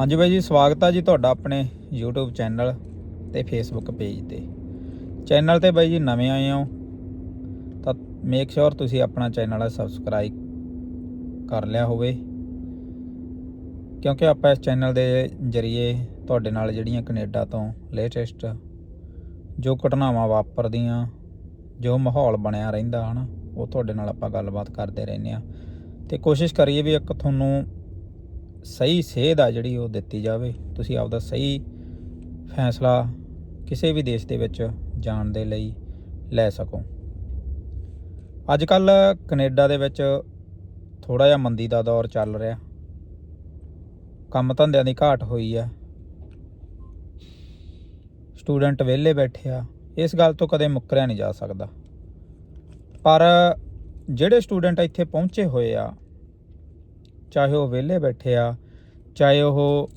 ਹਾਂਜੀ ਬਾਈ ਜੀ, ਸਵਾਗਤ ਆ ਜੀ ਤੁਹਾਡਾ ਆਪਣੇ YouTube ਚੈਨਲ ਤੇ Facebook ਪੇਜ ਤੇ। ਚੈਨਲ ਤੇ ਬਾਈ ਜੀ ਨਵੇਂ ਆਏ ਹੋ, ਤਾਂ ਮੇਕ ਸ਼ੋਰ ਤੁਸੀਂ ਆਪਣਾ ਚੈਨਲ ਸਬਸਕ੍ਰਾਈਬ ਕਰ ਲਿਆ ਹੋਵੇ, ਕਿਉਂਕਿ ਆਪਾਂ ਇਸ ਚੈਨਲ ਦੇ ਜਰੀਏ ਤੁਹਾਡੇ ਨਾਲ ਜਿਹੜੀਆਂ ਕੈਨੇਡਾ ਤੋਂ ਲੇਟੈਸਟ ਜੋ ਘਟਨਾਵਾਂ ਵਾਪਰਦੀਆਂ, ਜੋ ਮਾਹੌਲ ਬਣਿਆ ਰਹਿੰਦਾ ਹਨ, ਉਹ ਤੁਹਾਡੇ ਨਾਲ ਆਪਾਂ ਗੱਲਬਾਤ ਕਰਦੇ ਰਹਿੰਦੇ ਆ ਤੇ ਕੋਸ਼ਿਸ਼ ਕਰੀਏ ਵੀ ਇੱਕ ਤੁਹਾਨੂੰ ਸਹੀ ਸੇਧ ਆ ਜਿਹੜੀ ਉਹ ਦਿੱਤੀ ਜਾਵੇ, ਤੁਸੀਂ ਆਪਦਾ ਸਹੀ ਫੈਸਲਾ ਕਿਸੇ ਵੀ ਦੇਸ਼ ਦੇ ਵਿੱਚ ਜਾਣ ਦੇ ਲਈ ਲੈ ਸਕੋ। ਅੱਜ ਕੱਲ ਕੈਨੇਡਾ ਦੇ ਵਿੱਚ ਥੋੜਾ ਜਿਹਾ ਮੰਦੀ ਦਾ ਦੌਰ ਚੱਲ ਰਿਹਾ। ਕੰਮ ਧੰਦਿਆਂ ਦੀ ਘਾਟ ਹੋਈ ਆ। ਸਟੂਡੈਂਟ ਵਿਹਲੇ ਬੈਠੇ ਆ, ਇਸ ਗੱਲ ਤੋਂ ਕਦੇ ਮੁੱਕਰਿਆ ਨਹੀਂ ਜਾ ਸਕਦਾ। ਪਰ ਜਿਹੜੇ ਸਟੂਡੈਂਟ ਇੱਥੇ ਪਹੁੰਚੇ ਹੋਏ ਆ ਚਾਹੇ ਉਹ ਵਿਹਲੇ ਬੈਠੇ ਆ, ਚਾਹੇ ਉਹ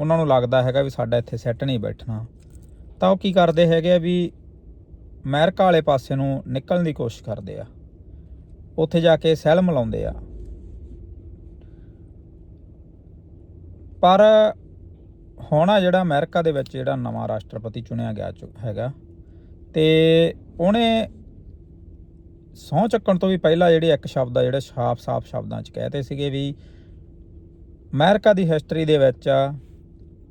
ਉਹਨਾਂ ਨੂੰ ਲੱਗਦਾ ਹੈਗਾ ਵੀ ਸਾਡਾ ਇੱਥੇ ਸੈੱਟ ਨਹੀਂ ਬੈਠਣਾ। ਤਾਂ ਉਹ ਕੀ ਕਰਦੇ ਹੈਗੇ ਆ ਵੀ ਅਮਰੀਕਾ ਵਾਲੇ ਪਾਸੇ ਨੂੰ ਨਿਕਲਣ ਦੀ ਕੋਸ਼ਿਸ਼ ਕਰਦੇ ਆ। ਉੱਥੇ ਜਾ ਕੇ ਸਹਿਲ ਮਲਾਉਂਦੇ ਆ। ਪਰ ਹੁਣ ਆ ਜਿਹੜਾ ਅਮਰੀਕਾ ਦੇ ਵਿੱਚ ਜਿਹੜਾ ਨਵਾਂ ਰਾਸ਼ਟਰਪਤੀ ਚੁਣਿਆ ਗਿਆ ਚੁ- ਹੈਗਾ ਤੇ ਉਹਨੇ ਸਹੁੰ ਚੱਕਣ ਤੋਂ ਵੀ ਪਹਿਲਾਂ ਜਿਹੜੇ ਇੱਕ ਸ਼ਬਦ ਆ, ਜਿਹੜੇ ਸਾਫ਼-ਸਾਫ਼ ਸ਼ਬਦਾਂ 'ਚ ਕਹਤੇ ਸੀਗੇ ਵੀ ਅਮਰੀਕਾ ਦੀ ਹਿਸਟਰੀ ਦੇ ਵਿੱਚ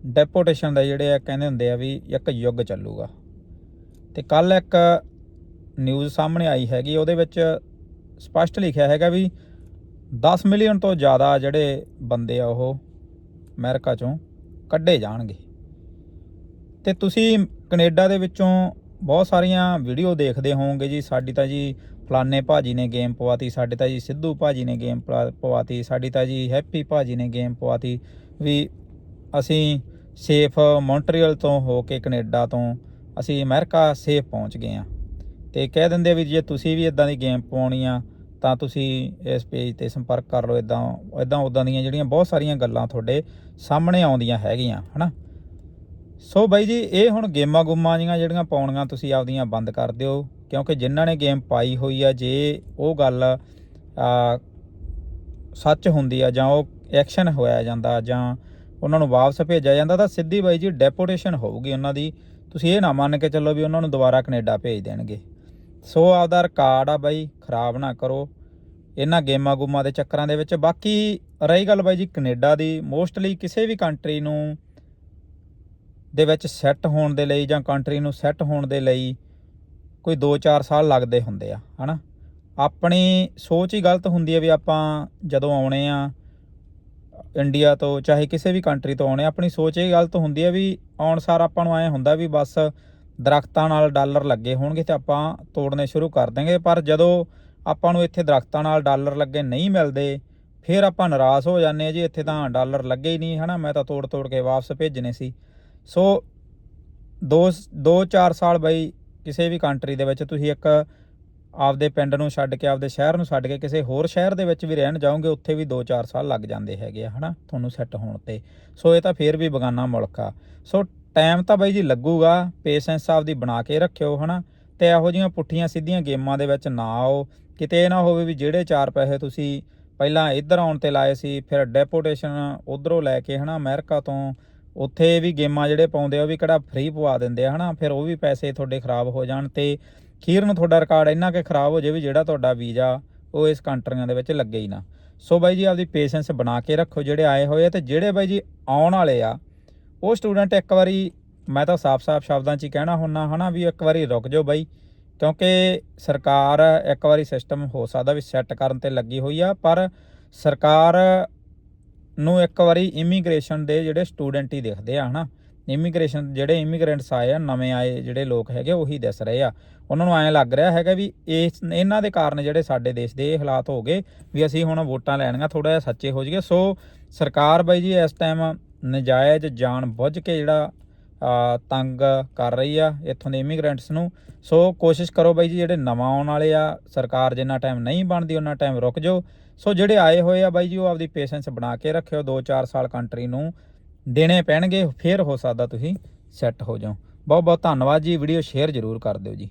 ਡੈਪੋਟੇਸ਼ਨ ਦਾ ਜਿਹੜੇ ਆ ਕਹਿੰਦੇ ਹੁੰਦੇ ਆ ਵੀ ਇੱਕ ਯੁੱਗ ਚੱਲੂਗਾ। ਤੇ ਕੱਲ ਇੱਕ ਨਿਊਜ਼ ਸਾਹਮਣੇ ਆਈ ਹੈਗੀ, ਉਹਦੇ ਵਿੱਚ ਸਪਸ਼ਟ ਲਿਖਿਆ ਹੈਗਾ ਵੀ 10 ਮਿਲੀਅਨ ਤੋਂ ਜ਼ਿਆਦਾ ਜਿਹੜੇ ਬੰਦੇ ਆ ਉਹ ਅਮਰੀਕਾ ਚੋਂ ਕੱਢੇ ਜਾਣਗੇ। ਤੇ ਤੁਸੀਂ ਕੈਨੇਡਾ ਦੇ ਵਿੱਚੋਂ ਬਹੁਤ ਸਾਰੀਆਂ ਵੀਡੀਓ ਦੇਖਦੇ ਹੋਵੋਗੇ ਜੀ, ਸਾਡੀ ਤਾਂ ਜੀ ਫਲਾਣੇ ਭਾਜੀ ਨੇ ਗੇਮ ਪਵਾਤੀ, ਸਾਡੇ ਤਾਂ ਜੀ ਸਿੱਧੂ ਭਾਜੀ ਨੇ ਗੇਮ ਪਵਾ- ਪਵਾਤੀ, ਸਾਡੀ ਤਾਂ ਜੀ ਹੈਪੀ ਭਾਜੀ ਨੇ ਗੇਮ ਪਵਾਤੀ। ਵੀ ਅਸੀਂ ਸੇਫ ਮੌਂਟਰੀਅਲ ਤੋਂ ਹੋ ਕੇ ਕੈਨੇਡਾ ਤੋਂ ਅਸੀਂ ਅਮਰੀਕਾ ਸੇਫ ਪਹੁੰਚ ਗਏ ਆ ਤੇ ਕਹਿ ਦਿੰਦੇ ਵੀ ਜੇ ਤੁਸੀਂ ਵੀ ਇਦਾਂ ਦੀ ਗੇਮ ਪਾਉਣੀ ਆ, ਤਾਂ ਤੁਸੀਂ ਇਸ ਪੇਜ ਤੇ ਸੰਪਰਕ ਕਰ ਲਓ ਇਦਾਂ ਇਦਾਂ ਉਦਾਂ ਦੀਆਂ ਜਿਹੜੀਆਂ ਬਹੁਤ ਸਾਰੀਆਂ ਗੱਲਾਂ ਤੁਹਾਡੇ ਸਾਹਮਣੇ ਆਉਂਦੀਆਂ ਹੈਗੀਆਂ, ਹਨਾ? ਸੋ ਬਾਈ ਜੀ, ਇਹ ਹੁਣ ਗੇਮਾਂ ਗੁੰਮਾਂ ਜੀਆਂ ਜਿਹੜੀਆਂ ਪਾਉਣੀਆਂ, ਤੁਸੀਂ ਆਪਦੀਆਂ ਬੰਦ ਕਰ ਦਿਓ। ਕਿਉਂਕਿ ਜਿਨ੍ਹਾਂ ਨੇ ਗੇਮ ਪਾਈ ਹੋਈ ਆ, ਜੇ ਉਹ ਗੱਲ ਸੱਚ ਹੁੰਦੀ ਆ ਜਾਂ ਉਹ ਐਕਸ਼ਨ ਹੋਇਆ ਜਾਂਦਾ ਜਾਂ ਉਹਨਾਂ ਨੂੰ ਵਾਪਸ ਭੇਜਿਆ ਜਾਂਦਾ, ਤਾਂ ਸਿੱਧੀ ਬਾਈ ਜੀ ਡੈਪੋਟੇਸ਼ਨ ਹੋਊਗੀ ਉਹਨਾਂ ਦੀ। ਤੁਸੀਂ ਇਹ ਨਾ ਮੰਨ ਕੇ ਚੱਲੋ ਵੀ ਉਹਨਾਂ ਨੂੰ ਦੁਬਾਰਾ ਕੈਨੇਡਾ ਭੇਜ ਦੇਣਗੇ। ਸੋ ਆਪਦਾ ਰਿਕਾਰਡ ਆ ਬਾਈ, ਖਰਾਬ ਨਾ ਕਰੋ। ਇਹਨਾਂ ਗੇਮਾਂ ਗੁੰਮਾਂ ਦੇ ਚੱਕਰਾਂ ਦੇ ਵਿੱਚ। ਬਾਕੀ ਰਹੀ ਗੱਲ ਬਾਈ ਜੀ ਕੈਨੇਡਾ ਦੀ ਮੋਸਟਲੀ ਕਿਸੇ ਵੀ ਕੰਟਰੀ ਨੂੰ ਦੇ ਵਿੱਚ ਸੈੱਟ ਹੋਣ ਦੇ ਲਈ ਜਾਂ ਕੰਟਰੀ ਨੂੰ ਸੈੱਟ ਹੋਣ ਦੇ ਲਈ ਕੋਈ 2-4 ਸਾਲ ਲੱਗਦੇ ਹੁੰਦੇ ਆ ਹਨਾ? ਆਪਣੀ ਸੋਚ ਹੀ ਗਲਤ ਹੁੰਦੀ ਹੈ ਵੀ ਆਪਾਂ ਜਦੋਂ ਆਉਣੇ ਆ ਇੰਡੀਆ ਤੋਂ ਚਾਹੇ ਕਿਸੇ ਵੀ ਕੰਟਰੀ ਤੋਂ ਆਉਣੇ ਆ, ਆਪਣੀ ਸੋਚ ਇਹ ਗਲਤ ਹੁੰਦੀ ਹੈ ਵੀ ਆਉਣ ਸਾਰ ਆਪਾਂ ਨੂੰ ਐ ਹੁੰਦਾ ਵੀ ਬਸ ਦਰਖਤਾਂ ਨਾਲ ਡਾਲਰ ਲੱਗੇ ਹੋਣਗੇ ਤੇ ਆਪਾਂ ਤੋੜਨੇ ਸ਼ੁਰੂ ਕਰ ਦਾਂਗੇ ਪਰ ਜਦੋਂ ਆਪਾਂ ਨੂੰ ਇੱਥੇ ਦਰਖਤਾਂ ਨਾਲ ਡਾਲਰ ਲੱਗੇ ਨਹੀਂ ਮਿਲਦੇ ਫਿਰ ਆਪਾਂ ਨਿਰਾਸ਼ ਹੋ ਜਾਂਦੇ ਆ ਜੀ ਇੱਥੇ ਤਾਂ ਡਾਲਰ ਲੱਗੇ ਹੀ ਨਹੀਂ ਹਨਾ? ਮੈਂ ਤਾਂ ਤੋੜ ਤੋੜ ਕੇ ਵਾਪਸ ਭੇਜਣੇ ਸੀ। ਸੋ ਦੋ ਦੋ ਚਾਰ ਸਾਲ ਬਈ ਕਿਸੇ ਵੀ ਕੰਟਰੀ ਦੇ ਵਿੱਚ ਤੁਸੀਂ ਇੱਕ ਆਪਦੇ ਪਿੰਡ ਨੂੰ ਛੱਡ ਕੇ, ਆਪਦੇ ਸ਼ਹਿਰ ਨੂੰ ਛੱਡ ਕੇ ਕਿਸੇ ਹੋਰ ਸ਼ਹਿਰ ਦੇ ਵਿੱਚ ਵੀ ਰਹਿਣ ਜਾਓਗੇ, ਉੱਥੇ ਵੀ 2-4 ਸਾਲ ਲੱਗ ਜਾਂਦੇ ਹੈਗੇ ਆ, ਹਨਾ, ਤੁਹਾਨੂੰ ਸੈੱਟ ਹੋਣ ਤੇ। ਸੋ ਇਹ ਤਾਂ ਫੇਰ ਵੀ ਬਗਾਨਾ ਮੁਲਕ ਆ। ਸੋ ਟਾਈਮ ਤਾਂ ਬਾਈ ਜੀ ਲੱਗੂਗਾ ਪੇਸ਼ੈਂਸ ਆਪਦੀ ਬਣਾ ਕੇ ਰੱਖਿਓ, ਹਨਾ, ਤੇ ਇਹੋ ਜਿਹੀਆਂ ਪੁੱਠੀਆਂ ਸਿੱਧੀਆਂ ਗੇਮਾਂ ਦੇ ਵਿੱਚ ਨਾ ਆਓ। ਕਿਤੇ ਇਹ ਨਾ ਹੋਵੇ ਵੀ ਜਿਹੜੇ ਚਾਰ ਪੈਸੇ ਤੁਸੀਂ ਪਹਿਲਾਂ ਇੱਧਰ ਆਉਣ ਤੇ ਲਾਏ ਸੀ, ਫਿਰ ਡੈਪੋਟੇਸ਼ਨ ਉਧਰੋਂ ਲੈ ਕੇ, ਹਨਾ, ਅਮਰੀਕਾ ਤੋਂ ਉੱਥੇ ਵੀ ਗੇਮਾਂ ਜਿਹੜੇ ਪਾਉਂਦੇ ਆ, ਉਹ ਵੀ ਕਿਹੜਾ ਫ੍ਰੀ ਪਵਾ ਦਿੰਦੇ ਆ, ਹਨਾ? ਫਿਰ ਉਹ ਵੀ ਪੈਸੇ ਤੁਹਾਡੇ ਖਰਾਬ ਹੋ ਜਾਣ ਤੇ ਖੀਰ ਨੂੰ ਤੁਹਾਡਾ ਰਿਕਾਰਡ ਇੰਨਾ ਕਿ ਖਰਾਬ ਹੋ ਜਾਵੇ ਵੀ ਜਿਹੜਾ ਤੁਹਾਡਾ ਵੀਜ਼ਾ, ਉਹ ਇਸ ਕੰਟਰੀਆਂ ਦੇ ਵਿੱਚ ਲੱਗੇ ਹੀ ਨਾ। ਸੋ ਬਾਈ ਜੀ, ਆਪਦੀ ਪੇਸ਼ੈਂਸ ਬਣਾ ਕੇ ਰੱਖੋ ਜਿਹੜੇ ਆਏ ਹੋਏ ਆ ਤੇ ਜਿਹੜੇ ਬਾਈ ਜੀ ਆਉਣ ਵਾਲੇ ਆ, ਉਹ ਸਟੂਡੈਂਟ ਇੱਕ ਵਾਰੀ, ਮੈਂ ਤਾਂ ਸਾਫ਼-ਸਾਫ਼ ਸ਼ਬਦਾਂ 'ਚ ਹੀ ਕਹਿਣਾ ਹੁੰਨਾ ਹਨਾ, ਵੀ ਇੱਕ ਵਾਰੀ ਰੁਕ ਜਾਓ ਬਾਈ, ਕਿਉਂਕਿ ਸਰਕਾਰ ਇੱਕ ਵਾਰੀ ਸਿਸਟਮ ਹੋ ਸਕਦਾ ਵੀ ਸੈੱਟ ਕਰਨ ਤੇ ਲੱਗੀ ਹੋਈ ਆ, ਪਰ ਸਰਕਾਰ ਨੂੰ ਇੱਕ ਵਾਰੀ ਇਮੀਗ੍ਰੇਸ਼ਨ ਦੇ ਜਿਹੜੇ ਸਟੂਡੈਂਟ ਹੀ ਦਿਖਦੇ ਆ, ਹਨਾ? ਇਮੀਗ੍ਰੇਸ਼ਨ ਜਿਹੜੇ ਇਮੀਗ੍ਰੈਂਟਸ ਆਏ ਆ, ਨਵੇਂ ਆਏ ਜਿਹੜੇ ਲੋਕ ਹੈਗੇ, ਉਹੀ ਦਿਸ ਰਹੇ ਆ। ਉਹਨਾਂ ਨੂੰ ਐਂ ਲੱਗ ਰਿਹਾ ਹੈਗਾ ਵੀ ਇਸ, ਇਹਨਾਂ ਦੇ ਕਾਰਨ ਜਿਹੜੇ ਸਾਡੇ ਦੇਸ਼ ਦੇ ਇਹ ਹਾਲਾਤ ਹੋ ਗਏ ਵੀ ਅਸੀਂ ਹੁਣ ਵੋਟਾਂ ਲੈਣੀਆਂ ਥੋੜਾ ਜਿਹਾ ਸੱਚੇ ਹੋ ਜਾਈਏ। ਸੋ ਸਰਕਾਰ ਬਾਈ ਜੀ ਇਸ ਟਾਈਮ ਨਜਾਇਜ਼ ਜਾਣ ਬੁੱਝ ਕੇ ਜਿਹੜਾ ਤੰਗ ਕਰ ਰਹੀ ਆ ਇੱਥੋਂ ਦੇ ਇਮੀਗ੍ਰੈਂਟਸ ਨੂੰ। ਸੋ ਕੋਸ਼ਿਸ਼ ਕਰੋ ਬਾਈ ਜੀ ਜਿਹੜੇ ਨਵਾਂ ਆਉਣ ਵਾਲੇ ਆ, ਸਰਕਾਰ ਜਿੰਨਾ ਟਾਈਮ ਨਹੀਂ ਬਣਦੀ, ਉਹਨਾਂ ਟਾਈਮ ਰੁਕ ਜਾਓ। ਸੋ ਜਿਹੜੇ ਆਏ ਹੋਏ ਆ ਬਾਈ ਜੀ, ਉਹ ਆਪਦੀ ਪੇਸ਼ੈਂਸ ਬਣਾ ਕੇ ਰੱਖਿਓ 2-4 ਸਾਲ ਕੰਟਰੀ ਨੂੰ ਦੇਣੇ ਪੈਣਗੇ, ਫਿਰ ਹੋ ਸਕਦਾ ਤੁਸੀਂ ਸੈੱਟ ਹੋ ਜਾਓ। ਬਹੁਤ ਬਹੁਤ ਧੰਨਵਾਦ ਜੀ ਵੀਡੀਓ ਸ਼ੇਅਰ ਜ਼ਰੂਰ ਕਰ ਦਿਓ ਜੀ।